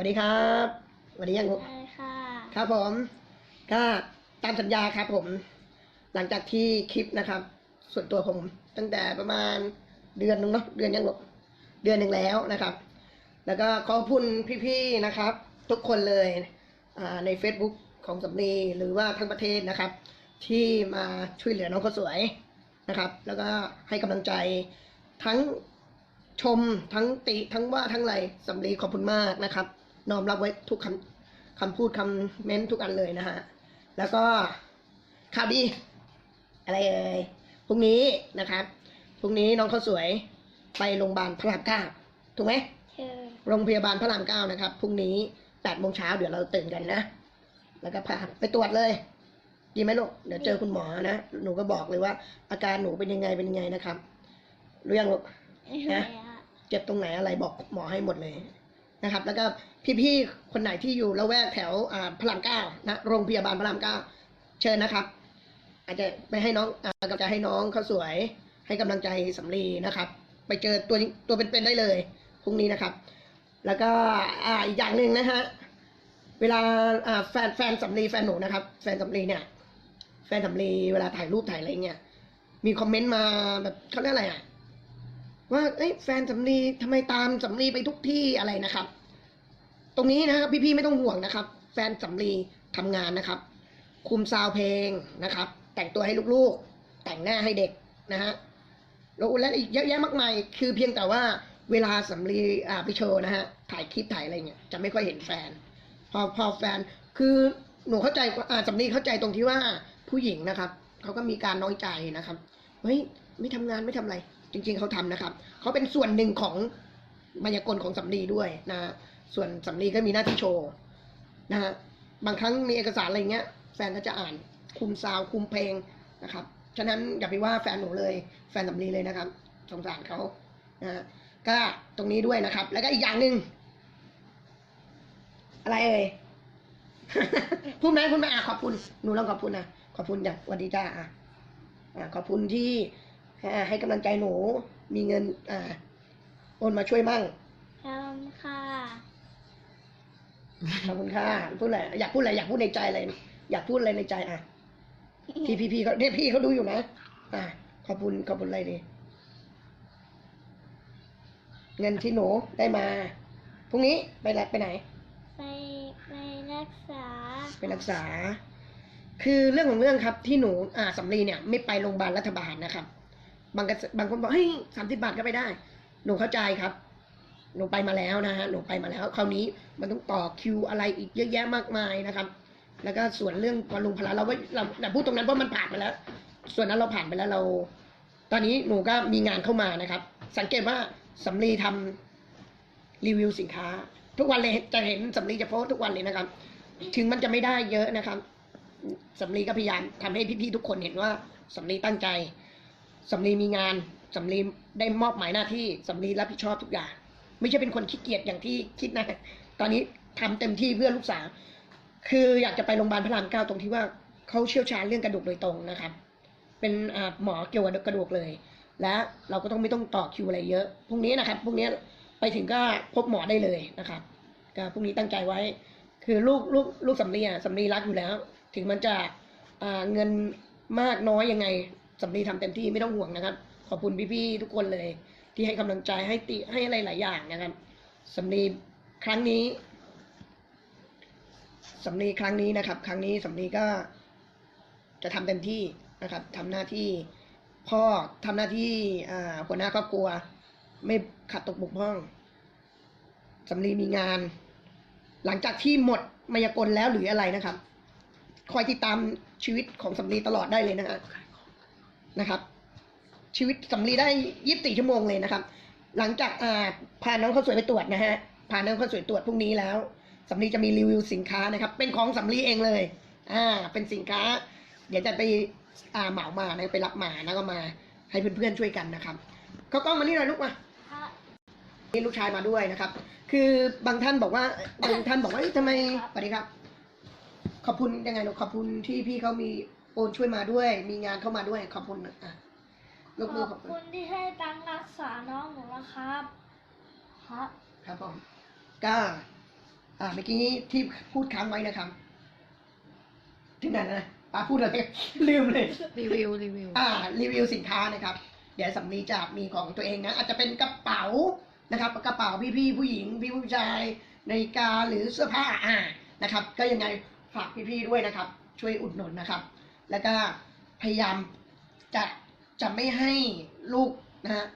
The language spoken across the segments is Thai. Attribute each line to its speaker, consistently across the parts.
Speaker 1: วัสดีครับสวัสดียังลูก
Speaker 2: ใช่ค่ะ
Speaker 1: ครับผมก็ตามสัญญาครับผม หลังจากที่คลิปนะครับ ส่วนตัวผมตั้งแต่ประมาณเดือนหนึงเนาะเดือนยังลูกเดือนหนึ่งแล้วนะครับ แล้วก็ขอบคุณพี่ๆนะครับ ทุกคนเลยอ่าใน Facebook ของสำลีหรือว่าทั้งประเทศนะครับ ที่มาช่วยเหลือน้องข้าวสวยนะครับ แล้วก็ให้กำลังใจทั้งชมทั้งติทั้งว่าทั้งอะไรสำลีขอบคุณมากนะครับ น้อมรับไว้ทุกคำคำพูดคำเม้นทุกอันเลยนะฮะ แล้วก็ข่าวดี อะไรเอ่ยพรุ่งนี้นะครับพรุ่งนี้น้องข้าวสวยไปโรงพยาบาลพระรามเก้าถูกไหม
Speaker 2: เชิญ
Speaker 1: โรงพยาบาลพระรามเก้านะครับพรุ่งนี้แปดโมงเช้าเดี๋ยวเราตื่นกันนะ แล้วก็พาไปตรวจเลย ดีไหมลูกเดี๋ยวเจอคุณหมอนะหนูก็บอกเลยว่า อาการหนูเป็นยังไงเป็นยังไงนะครับรู้ยังลูก
Speaker 2: ฮะ
Speaker 1: เจ็บตรงไหนอะไรบอกหมอให้หมดเลยนะครับ แล้วก็ พี่ๆคนไหนที่อยู่ละแวกแถวอ่าพระรามเก้านะโรงพยาบาลพระรามเก้าเชิญนะครับ อาจจะไปให้น้องอ่ากำลังใจให้น้องเขาสวย ให้กำลังใจสำลีนะครับ ไปเจอตัวตัวเป็นๆได้เลยพรุ่งนี้นะครับ แล้วก็อ่าอีกอย่างหนึ่งนะฮะเวลาอ่าแฟนแฟนสำลีแฟนหนูนะครับ แฟนสำลีเนี่ย แฟนสำลีเวลาถ่ายรูปถ่ายอะไรเงี้ยมีคอมเมนต์มาแบบเขาเรียกอะไรอะว่าเอ้ยแฟนสำลีทำไมตามสำลีไปทุกที่อะไรนะครับ ตรงนี้นะครับพี่ๆไม่ต้องห่วงนะครับ แฟนสำลีทำงานนะครับ คุมซาวเพลงนะครับ แต่งตัวให้ลูกๆ แต่งหน้าให้เด็กนะฮะแล้วและอีกเยอะแยะมากมาย คือเพียงแต่ว่าเวลาสำลีอ่าไปโชว์นะฮะถ่ายคลิปถ่ายอะไรเงี้ยจะไม่ค่อยเห็นแฟน พอพอแฟนคือหนูเข้าใจอ่าสำลีเข้าใจตรงที่ว่าผู้หญิงนะครับเขาก็มีการน้อยใจนะครับเฮ้ยไม่ทำงานไม่ทำอะไร จริง ๆเขาทำนะครับเขาเป็นส่วนหนึ่งของมายากลของสำลีด้วยนะ ส่วนสำลีก็มีหน้าที่โชว์นะฮะบางครั้งมีเอกสารอะไรเงี้ยแฟนก็จะอ่านคุมซาวคุมเพลงนะครับฉะนั้นอย่าไปว่าแฟนหนูเลยแฟนสำลีเลยนะครับสงสารเขานะก็ตรงนี้ด้วยนะครับ แล้วก็อีกอย่างหนึ่งอะไรเอ่ยพูดไหมพูดไหมอะขอบคุณหนูลองขอบคุณนะขอบคุณจ้ะวัสดีจ้าอะขอบคุณที่ให้กำลังใจหนูมีเงินอ่าโอนมาช่วยมั่ง
Speaker 2: ขอบคุณค่ะ
Speaker 1: ขอบคุณค่ะพูดอะไรอยากพูดอะไรอยากพูดในใจอะไรอยากพูดอะไรในใจอะพี่พี่พี่เขาเนี่ยพี่เขาดูอยู่นะอะขอบคุณขอบคุณอะไรดีเงินที่หนูได้มาพรุ่งนี้ไปไหนไปไหน
Speaker 2: ไปไปรักษา
Speaker 1: ไปรักษา คือเรื่องของเรื่องครับที่หนูอ่าสำลีเนี่ย ไม่ไปโรงพยาบาลรัฐบาลนะครับ บางกระบางคนบอกเฮ้ยสามสิบาทก็ไปได้ หนูเข้าใจครับ หนูไปมาแล้วนะฮะหนูไปมาแล้ว คราวนี้มันต้องต่อคิวอะไรอีกเยอะแยะมากมายนะครับ แล้วก็ส่วนเรื่องพลุงพละเราก็เราเราพูดตรงนั้นเพราะมันผ่านไปแล้ว ส่วนนั้นเราผ่านไปแล้วเรา ตอนนี้หนูก็มีงานเข้ามานะครับ สังเกตว่าสำลีทำรีวิวสินค้า ทุกวันเลยจะเห็นสำลีจะโพสทุกวันเลยนะครับ ถึงมันจะไม่ได้เยอะนะครับสำลีก็พยายามทำให้พี่ๆทุกคนเห็นว่าสำลีตั้งใจสำลีมีงานสำลีได้มอบหมายหน้าที่สำลีรับผิดชอบทุกอย่าง ไม่ใช่เป็นคนขี้เกียจอย่างที่คิดนะ ตอนนี้ทำเต็มที่เพื่อลูกสาว คืออยากจะไปโรงพยาบาลพระรามเก้าตรงที่ว่าเขาเชี่ยวชาญเรื่องกระดูกโดยตรงนะครับ เป็นหมอเกี่ยวกับกระดูกเลย และเราก็ต้องไม่ต้องต่อคิวอะไรเยอะ พรุ่งนี้นะครับ พรุ่งนี้ไปถึงก็พบหมอได้เลยนะครับ ก็พรุ่งนี้ตั้งใจไว้ คือลูกลูกลูกสำลีอะสำลีรักอยู่แล้ว ถึงมันจะเงินมากน้อยยังไงสำลีทำเต็มที่ไม่ต้องห่วงนะครับ ขอบคุณพี่ๆทุกคนเลย ที่ให้กำลังใจให้ติให้อะไรหลายอย่างนะครับสำลีครั้งนี้สำลีครั้งนี้นะครับ ครั้งนี้สำลีก็จะทำเต็มที่นะครับทำหน้าที่พ่อทำหน้าที่หัวหน้าครอบครัว ไม่ขัดตกบกพร่องสำลีมีงาน หลังจากที่หมดมายากลแล้วหรืออะไรนะครับ คอยติดตามชีวิตของสำลีตลอดได้เลยนะฮะนะครับ ชีวิตสำลีได้ยี่สิบสี่ชั่วโมงเลยนะครับ หลังจากอ่าพาน้องข้าวสวยไปตรวจนะฮะพาน้องข้าวสวยตรวจพรุ่งนี้แล้วสำลีจะมีรีวิวสินค้านะครับ เป็นของสำลีเองเลยอ่าเป็นสินค้า เดี๋ยวจะไปอ่าเหมามานะไปรับมาแล้วก็มาให้เพื่อนๆช่วยกันนะครับเขากล้องมานี่หน่อยลูกมา
Speaker 2: ค่ะ
Speaker 1: นี่ลูกชายมาด้วยนะครับ คือบางท่านบอกว่าบางท่านบอกว่าเอ้ยทำไมสวัสดีครับ ขอบคุณยังไงลูกขอบคุณที่พี่เขามีโอนช่วยมาด้วย มีงานเข้ามาด้วยขอบคุณอะ ยกมือ
Speaker 2: ข
Speaker 1: ข
Speaker 2: อ
Speaker 1: อ
Speaker 2: บบ
Speaker 1: คุณ
Speaker 2: คุณที่ให้ตังค์รักษาน้องหนูนะครับ ครับ
Speaker 1: ครับผมก็อ่าเมื่อกี้ที่พูดค้างไว้นะครับถึงไหนแล้วนะป้าพูดอะไร ลืมเลย
Speaker 3: รีวิวรีวิว
Speaker 1: อ่ารีวิวสินค้านะครับ เดี๋ยวสำลีจะมีของตัวเองนะอาจจะเป็นกระเป๋านะครับกระเป๋าพี่ๆผู้หญิงพี่ผู้ชายนาฬิกาหรือเสื้อผ้าอ่านะครับ ก็ยังไงฝากพี่ๆด้วยนะครับ ช่วยอุดหนุนนะครับ แล้วก็พยายามจะ จะไม่ให้ลูกนะฮะ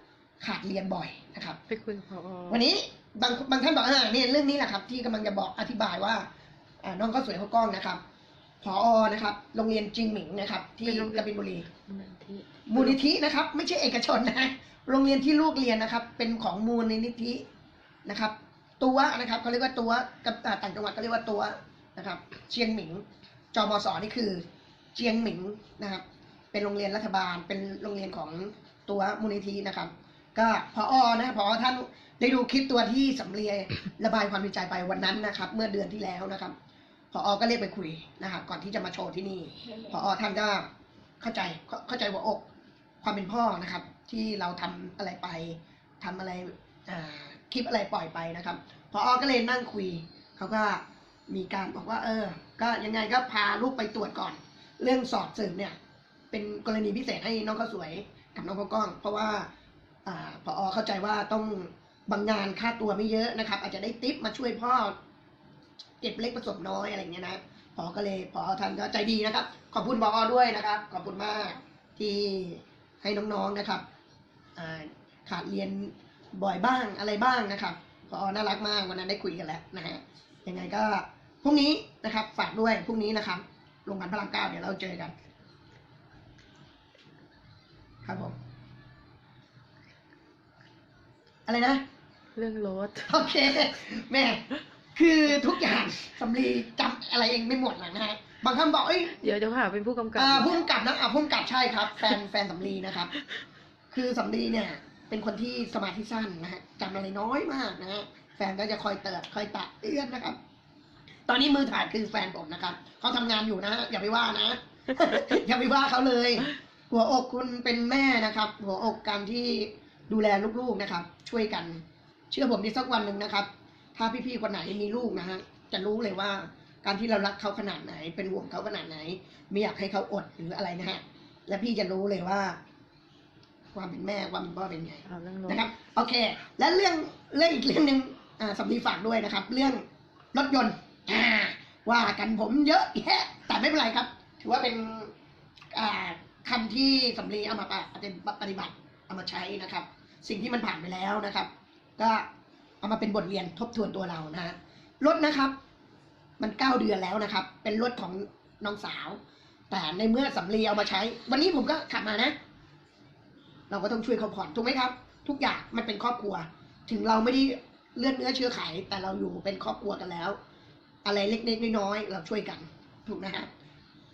Speaker 1: ขาดเรียนบ่อยนะครับ
Speaker 3: ไปคุยกับพอ
Speaker 1: วันนี้บางบางท่านบอกอ่าเนี่ยเรื่องนี้แหละครับ ที่กำลังจะบอกอธิบายว่าอ่าน้องก็สวยเขากล้องนะครับพอนะครับโรงเรียนจิงหมิงนะครับ ที่กบินบุรี
Speaker 3: มูลนิธิ
Speaker 1: มูลนิธินะครับ ไม่ใช่เอกชนนะโรงเรียนที่ลูกเรียนนะครับ เป็นของมูลนิธินะครับ ตัวนะครับเขาเรียกว่าตัวกับอ่าต่างจังหวัดก็เรียกว่าตัวนะครับ เชียงหมิงจมสนี่คือ เชียงหมิงนะครับ เป็นโรงเรียนรัฐบาล เป็นโรงเรียนของตัวมูลนิธินะครับ ก็พออนะพอท่านได้ดูคลิปตัวที่สำเรียระบายความในใจไปวันนั้นนะครับ เมื่อเดือนที่แล้วนะครับพออก็เรียกไปคุยนะครับก่อนที่จะมาโชว์ที่นี่พออท่านก็เข้าใจเข้าใจหัวอกความเป็นพ่อนะครับ ที่เราทำอะไรไปทำอะไรคลิปอะไรปล่อยไปนะครับพออก็เลยนั่งคุยเขาก็มีการบอกว่า เออ ก็ยังไงก็พาลูกไปตรวจก่อน เรื่องสอบสืบเนี่ย เป็นกรณีพิเศษให้น้องข้าวสวยกับน้องข้าวกล้อง เพราะว่าอ่าพอเข้าใจว่าต้องบางงานค่าตัวไม่เยอะนะครับ อาจจะได้ติปมาช่วยพ่อเก็บเล็กผสมน้อยอะไรอย่างเงี้ยนะพอก็เลยพอท่านก็ใจดีนะครับ ขอบคุณพอด้วยนะครับ ขอบคุณมากที่ให้น้องๆนะครับขาดเรียนบ่อยบ้างอะไรบ้างนะครับพอน่ารักมากวันนั้นได้คุยกันแล้วนะฮะยังไงก็พรุ่งนี้นะครับฝากด้วยพรุ่งนี้นะครับโรงพยาบาลพระรามเก้าเดี๋ยวเราเจอกัน ครับผม อะไรนะ
Speaker 3: เรื่องรถ
Speaker 1: โอเค แม่ คือทุกอย่างสำลีจำอะไรเองไม่หมดหรอกนะฮะ บางคำบอก เอ้ย
Speaker 3: เดี๋ยวเดี๋ยวหาเป็นผู้กำกับ
Speaker 1: อ่าพุ่มกับนะอ่าพุ่มกับใช่ครับ แฟนแฟนสำลีนะครับ คือสำลีเนี่ย เป็นคนที่สมาธิสั้นนะฮะจำอะไรน้อยมากนะฮะ แฟนก็จะคอยเติบคอยตะเอื้อนนะครับ ตอนนี้มือถ่ายคือแฟนผมนะครับ เขาทำงานอยู่นะฮะอย่าไปว่านะ อย่าไปว่าเขาเลย หัวอกคุณเป็นแม่นะครับ หัวอกการที่ดูแลลูกๆนะครับ ช่วยกัน เชื่อผมในสักวันหนึ่งนะครับ ถ้าพี่ๆคนไหนมีลูกนะฮะจะรู้เลยว่าการที่เรารักเขาขนาดไหน เป็นห่วงเขาขนาดไหน ไม่อยากให้เขาอดหรืออะไรนะฮะและพี่จะรู้เลยว่า ความเป็นแม่ความเป็นพ่อเป็นไง
Speaker 3: เอาเรื่องรถ
Speaker 1: นะครับ โอเค และเรื่องเรื่องอีกเรื่องหนึ่งอ่าสำลีฝากด้วยนะครับ เรื่องรถยนต์ อ่า ว่ากันผมเยอะแยะแต่ไม่เป็นไรครับ ถือว่าเป็นอ่า คำที่สำลีเอามาปฏิบัติเอามาใช้นะครับ สิ่งที่มันผ่านไปแล้วนะครับ ก็เอามาเป็นบทเรียนทบทวนตัวเรานะฮะรถนะครับ มันเก้าเดือนแล้วนะครับ เป็นรถของน้องสาว แต่ในเมื่อสำลีเอามาใช้ วันนี้ผมก็ขับมานะ เราก็ต้องช่วยเขาผ่อนถูกไหมครับ ทุกอย่างมันเป็นครอบครัว ถึงเราไม่ได้เลือดเนื้อเชื้อไขแต่เราอยู่เป็นครอบครัวกันแล้ว อะไรเล็กๆน้อยๆเราช่วยกันถูกนะฮะ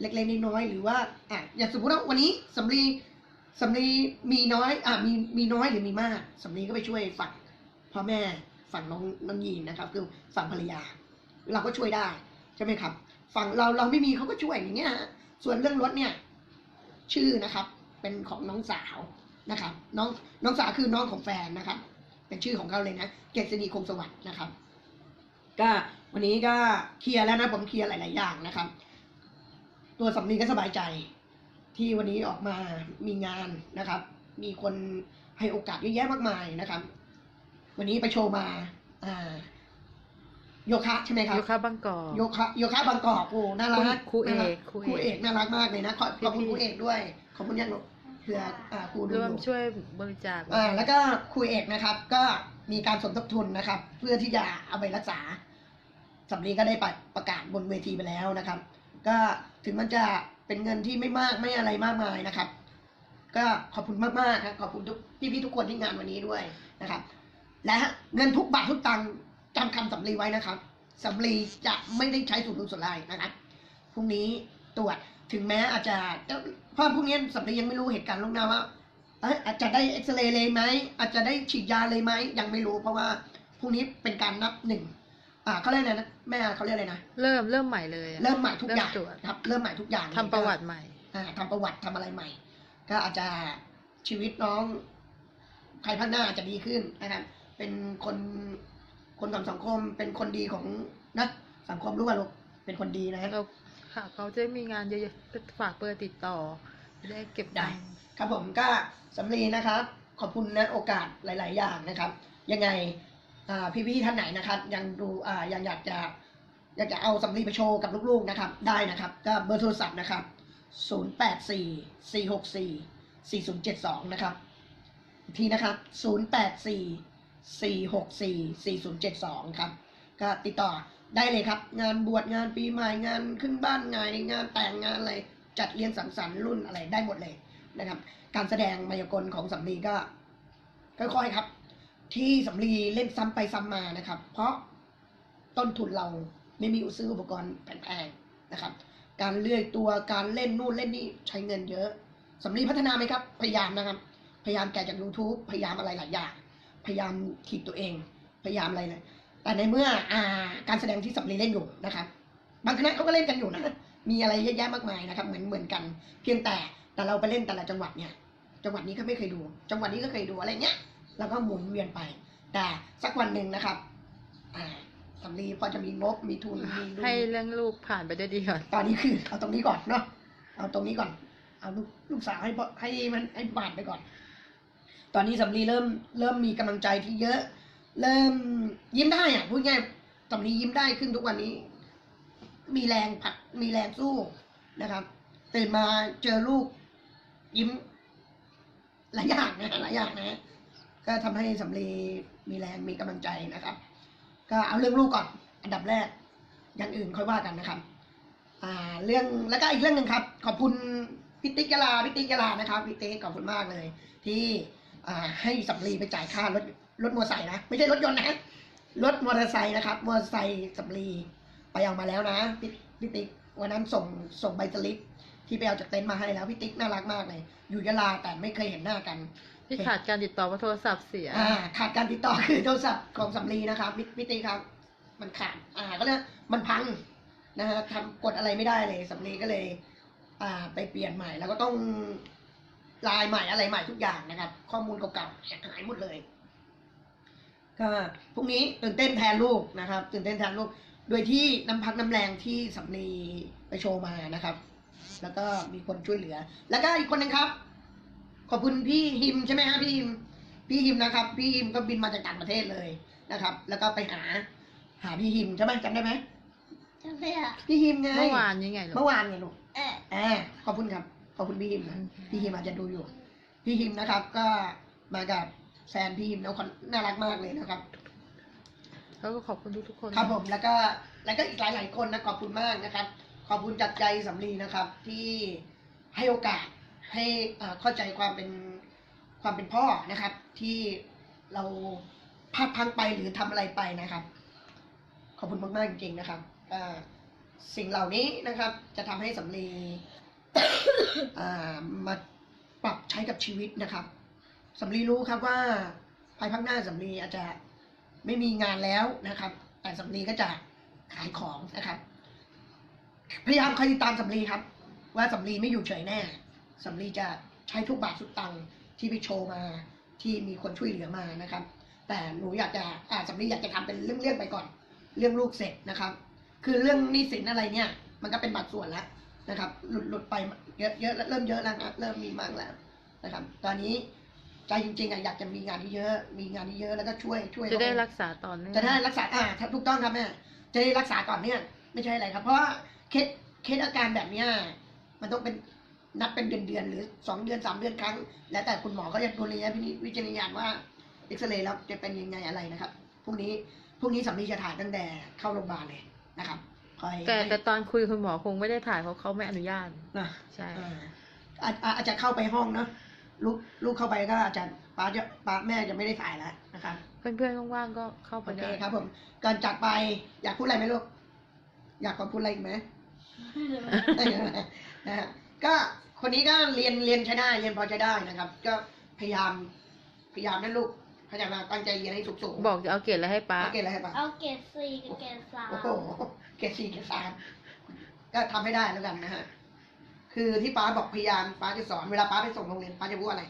Speaker 1: เล็กๆน้อยๆหรือว่าอะอย่างสมมติว่าวันนี้สำลีสำลีมีน้อยอะมีมีน้อยหรือมีมากสำลีก็ไปช่วยฝั่งพ่อแม่ฝั่งน้องน้องยีนนะครับ คือฝั่งภรรยา เราก็ช่วยได้ใช่ไหมครับ ฝั่งเราเราไม่มีเขาก็ช่วยอย่างเงี้ยฮะส่วนเรื่องรถเนี่ย ชื่อนะครับ เป็นของน้องสาวนะครับ น้องน้องสาวคือน้องของแฟนนะครับ เป็นชื่อของเขาเลยนะเกษณีคงสวัสดิ์นะครับ ก็วันนี้ก็เคลียร์แล้วนะผมเคลียร์หลาย ๆ อย่างนะครับ ตัวสำลีก็สบายใจที่วันนี้ออกมามีงานนะครับ มีคนให้โอกาสเยอะแยะมากมายนะครับ วันนี้ไปโชว์มาอ่าโยคะใช่ไหมครับ
Speaker 3: โยคะบางกอก
Speaker 1: โยคะโยคะบางกอกโอ้น่ารัก
Speaker 3: ครูเอก
Speaker 1: น่ารั
Speaker 3: ครู
Speaker 1: ครู
Speaker 3: เอก
Speaker 1: เอกน่ารักมากเลยนะขอบขอบคุณ
Speaker 3: พี่ๆ
Speaker 1: ครูเอกด้วยขอบคุณยังลูกเผื่ออ่าครูดู
Speaker 3: ร่วม
Speaker 1: อยู่
Speaker 3: ช่วยบริจาค
Speaker 1: อ่าแล้วก็ครูเอกนะครับ ก็มีการสมทบทุนนะครับ เพื่อที่จะเอาไปรักษาสำลีก็ได้ประประกาศบนเวทีไปแล้วนะครับ ก็ ถึงมันจะเป็นเงินที่ไม่มากไม่อะไรมากมายนะครับ ก็ขอบคุณมากๆครับขอบคุณทุกพี่ๆทุกคนที่งานวันนี้ด้วยนะครับ และเงินทุกบาททุกตังค์จำคำสำลีไว้นะครับสำลีจะไม่ได้ใช้สูตรลุนส่วนไรนะครับพรุ่งนี้ตรวจถึงแม้อาจจะเพราะพรุ่งนี้สำลียังไม่รู้เหตุการณ์ล่วงหน้าว่าเอ้ยอาจจะได้เอ็กซเรย์เลยไหมอาจจะได้ฉีดยาเลยไหมยังไม่รู้เพราะว่าพรุ่งนี้เป็นการนับหนึ่ง อ่าเขาเรียกอะไรนะแม่เขาเรียกอะไรนะ
Speaker 3: เริ่มเริ่มใหม่เลยอะ
Speaker 1: เริ่มใหม่ทุกอย่าง
Speaker 3: เริ่มตรวจ
Speaker 1: ครับ เริ่มใหม่ทุกอย่าง
Speaker 3: ทำประวัติใหม่
Speaker 1: อ่าทำประวัติทำอะไรใหม่ ก็อาจจะชีวิตน้องใครพัฒนาอาจจะดีขึ้นนะครับเป็นคนคนของสังคมเป็นคนดีของนะสังคมรู้ป่ะลูกเป็นคนดีนะ
Speaker 3: เราค่ะเขาจะมีงานเยอะๆฝากเบอร์ติดต่อจะได้เก็บ
Speaker 1: ได้
Speaker 3: ตังค์
Speaker 1: ครับผมก็สำลีนะครับ ขอบคุณนะโอกาสหลาย ๆ อย่างนะครับ ยังไงอ่า พี่ๆท่านไหนนะครับยังดูอ่ายังอยากจะอยากจะเอาสำลีไปโชว์กับลูกๆนะครับ ได้นะครับ ก็เบอร์โทรศัพท์นะครับ 084 464 4072 นะครับทีนะครับ 084 464 4072 ครับ ก็ติดต่อได้เลยครับ งานบวชงานปีใหม่งานขึ้นบ้านไงงานแต่งงานอะไรจัดเลี้ยงสังสรรค์รุ่นอะไรได้หมดเลยนะครับ การแสดงมายากลของสำลีก็ค่อยๆครับ ที่สำลีเล่นซ้ำไปซ้ำมานะครับ เพราะต้นทุนเราไม่มีซื้ออุปกรณ์แพงๆนะครับ การเลื่อยตัวการเล่นนู่นเล่นนี่ใช้เงินเยอะสำลีพัฒนาไหมครับ พยายามนะครับ พยายามแกะจาก YouTube พยายามอะไรหลายอย่าง พยายามถีบตัวเอง พยายามอะไรเลย แต่ในเมื่ออ่าการแสดงที่สำลีเล่นอยู่นะครับ บางคณะเขาก็เล่นกันอยู่นะ มีอะไรเยอะแยะมากมายนะครับ เหมือนเหมือนกัน เพียงแต่แต่เราไปเล่นแต่ละจังหวัดเนี่ย จังหวัดนี้ก็ไม่เคยดู จังหวัดนี้ก็เคยดูอะไรเงี้ย แล้วก็หมุนเวียนไป แต่สักวันหนึ่งนะครับอ่าสำลีพอจะมีงบมีทุนมีดู
Speaker 3: ให้เรื่องลูกผ่านไปได้วยดีก่อน
Speaker 1: ตอนนี้คือ เอาตรงนี้ก่อนเนาะเอาตรงนี้ก่อน เอาลูกลูกสาวให้พอให้มันให้บาดไปก่อน ตอนนี้สำลีเริ่มเริ่มมีกำลังใจที่เยอะ เริ่มยิ้มได้อะพูดง่ายสำลียิ้มได้ขึ้นทุกวันนี้ มีแรงผลักมีแรงสู้นะครับ ตื่นมาเจอลูกยิ้มหลายอย่างนะหลายอย่างนะ ก็ทำให้สำลีมีแรงมีกำลังใจนะครับ ก็เอาเรื่องลูกก่อนอันดับแรก อย่างอื่นค่อยว่ากันนะครับอ่าเรื่องแล้วก็อีกเรื่องหนึ่งครับ ขอบคุณพิติกยาลาพิติกยาลานะครับพิติกขอบคุณมากเลย ที่อ่าให้สำลีไปจ่ายค่ารถรถมอเตอร์ไซค์นะไม่ใช่รถยนต์นะรถมอเตอร์ไซค์นะครับมอเตอร์ไซค์สำลีไปเอามาแล้วนะพิพิติกวันนั้นส่งส่งใบสลิปที่ไปเอาจากเต็นท์มาให้แล้วพิติกน่ารักมากเลย อยู่ยะลาแต่ไม่เคยเห็นหน้ากัน
Speaker 3: ที่ขาดการติดต่อเพราะโทรศัพท์เสีย
Speaker 1: อ่าขาดการติดต่อคือโทรศัพท์ของสำลีนะครับพี่พี่ตีครับ มันขาดอ่าก็เลยมันพังนะฮะทำกดอะไรไม่ได้เลยสำลีก็เลย อ่าไปเปลี่ยนใหม่ แล้วก็ต้องลายใหม่อะไรใหม่ทุกอย่างนะครับ ข้อมูลเก่าๆหายหมดเลยก็พรุ่งนี้ตื่นเต้นแทนลูกนะครับ ตื่นเต้นแทนลูก โดยที่น้ำพักน้ำแรงที่สำลีไปโชว์มานะครับ แล้วก็มีคนช่วยเหลือ แล้วก็อีกคนหนึงครับ ขอบคุณพี่ฮิมใช่ไหมฮะพี่ฮิมพี่ฮิมนะครับ พี่ฮิมก็บินมาจากต่างประเทศเลยนะครับ แล้วก็ไปหา หาพี่ฮิมใช่ไหมจำได้ไหม
Speaker 2: จำไม่ได้
Speaker 1: พี่ฮิมไง
Speaker 3: เมื่อวานยังไงลูก
Speaker 1: เมื่อวานไงลูก
Speaker 2: เออ
Speaker 1: อ่าขอบคุณครับขอบคุณพี่ฮิมนะพี่ฮิมอาจจะดูอยู่ พี่ฮิมนะครับ ก็มากับแฟนพี่ฮิมแล้วคนน่ารักมากเลยนะครับ
Speaker 3: แล้วก็ขอบคุณทุกๆคน
Speaker 1: ครับผมแล้วก็แล้วก็อีกหลายๆคนนะขอบคุณมากนะครับ ขอบคุณจากใจสำลีนะครับ ที่ให้โอกาส ให้เข้าใจความเป็นความเป็นพ่อนะครับ ที่เราพลาดพังไปหรือทำอะไรไปนะครับ ขอบคุณมากๆจริงๆนะครับสิ่งเหล่านี้นะครับ จะทำให้สำลีมาปรับใช้กับชีวิตนะครับสำลีรู้ครับว่าภายภาคหน้าสำลีอาจจะไม่มีงานแล้วนะครับ แต่สำลีก็จะขายของนะครับ พยายามคอยติดตามสำลีครับ ว่าสำลีไม่อยู่เฉยแน่ สำลีจะใช้ทุกบาททุกตังค์ที่ไปโชว์มาที่มีคนช่วยเหลือมานะครับ แต่หนูอยากจะอ่าสำลีอยากจะทำเป็นเรื่องๆไปก่อน เรื่องลูกเสร็จนะครับ คือเรื่องหนี้สินอะไรเนี่ย มันก็เป็นบางส่วนแล้วนะครับ หลุดหลุดไปเยอะเยอะเริ่มเยอะแล้วนะเริ่มมีมั่งแล้วนะครับ ตอนนี้ใจจริงๆอะอยากจะมีงานที่เยอะ มีงานที่เยอะแล้วก็ช่วยช่วย
Speaker 3: จะได้
Speaker 1: เขาป
Speaker 3: รักษาต่อเนื่อง
Speaker 1: จะได้รักษาอ่าถ้าถูกต้องครับแม่จะได้รักษาก่อนเนี่ยไม่ใช่อะไรครับ เพราะว่าเคสเคสอาการแบบเนี้ยมันต้องเป็น นับเป็นเดือนเดือนๆหรือสองเดือนสามเดือนครั้ง แล้วแต่คุณหมอเขาจะดูระยะวิจารณญาณว่าเอ็กซเรย์แล้วจะเป็นยังไงอะไรนะครับพรุ่งนี้พรุ่งนี้สามีจะถ่ายตั้งแต่เข้าโรงพยาบาลเลยนะครับคอย
Speaker 3: แต่
Speaker 1: ให้
Speaker 3: แต่ตอนคุยคุณหมอคงไม่ได้ถ่ายเพราะเขาไม่อนุญาต
Speaker 1: นะ
Speaker 3: ใช่
Speaker 1: อ่าอาจอาอาจจะเข้าไปห้องเนาะลูกลูกเข้าไปก็อาจจะป้าจะป้าแม่จะไม่ได้ถ่ายแล้วนะครับ
Speaker 3: เพื่อนๆว่างๆก็เข้าไป
Speaker 1: โอเค
Speaker 3: ได้
Speaker 1: ครับผมก่อนจากไปอยากพูดอะไรไหมลูกอยากขอพูดอะไรอีกไหมนะฮะ ก็คนนี้ก็เรียนเรียนใช้ได้เรียนพอใช้ได้นะครับ ก็พยายามพยายามนั่นลูกพยายามตั้งใจเรียนให้สูงสูง
Speaker 3: บอกจะเอาเกรดอะไรให้ป้า
Speaker 1: เกรดอะไรให้ปะ
Speaker 2: เอาเกรดสี่กับเกรดสาม
Speaker 1: โอ้โหเกรดสี่เกรดสามก็ทำให้ได้แล้วกันนะฮะคือที่ป้าบอกพยายามป้าจะสอนเวลาป้าไปส่งโรงเรียนป้าจะพูดอะไร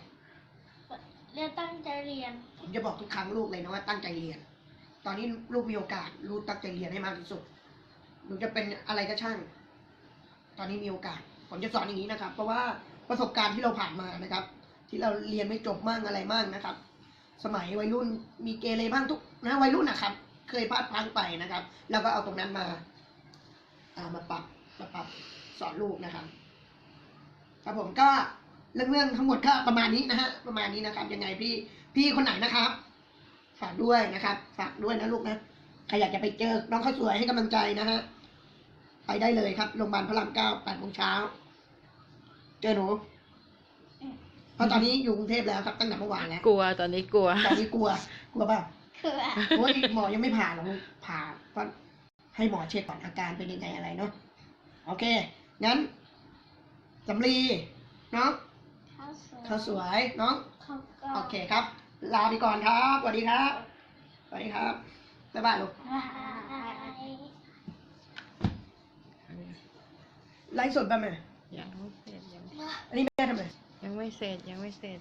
Speaker 2: เรียนตั้งใจเรียน
Speaker 1: ผมจะบอกทุกครั้งลูกเลยนะว่าตั้งใจเรียน ตอนนี้ลูกมีโอกาสลูกตั้งใจเรียนให้มากที่สุดหนูจะเป็นอะไรก็ช่าง ตอนนี้มีโอกาส ผมจะสอนอย่างนี้นะครับ เพราะว่าประสบการณ์ที่เราผ่านมานะครับ ที่เราเรียนไม่จบมั่งอะไรมั่งนะครับ สมัยวัยรุ่นมีเกเรบ้างทุกนะวัยรุ่นนะครับ เคยพลาดพลั้งไปนะครับ แล้วก็เอาตรงนั้นมาอ่ามาปรับมาปรับสอนลูกนะครับครับผมก็เรื่องเรื่องทั้งหมดก็ประมาณนี้นะฮะประมาณนี้นะครับ ยังไงพี่พี่คนไหนนะครับฝากด้วยนะครับฝากด้วยนะลูกนะใครอยากจะไปเจอน้องข้าวสวยให้กำลังใจนะฮะ ไปได้เลยครับโรงพยาบาลพระรามเก้าแปดโมงเช้า เจอหนูเพราะตอนนี้อยู่กรุงเทพแล้วครับตั้งแต่เมื่อวานแล้ว
Speaker 3: กลัวตอนนี้กลัว
Speaker 1: ตอนนี้กลัว กลัวเปล่า
Speaker 2: คืออะ
Speaker 1: โอ้ยหมอยังไม่ผ่าหรอกลูกผ่าก็ให้หมอเช็คก่อนอาการเป็นยังไงอะไรเนาะโอเค งั้นสำลีน้อง
Speaker 2: ข้าวสวย
Speaker 1: ข้าวสวยน้อง
Speaker 2: ข้าวกล้
Speaker 1: โอเคครับ ลาไปก่อนครับสวัสดีครับสวัสดีครับบ๊ายบายลูก
Speaker 2: บาย
Speaker 1: ไลฟ์สดป่ะแม่
Speaker 3: ยังไม่เสร็จยัง
Speaker 1: อันนี้แม่ทำไม
Speaker 3: ยังไม่เสร็จยังไม่เสร็จ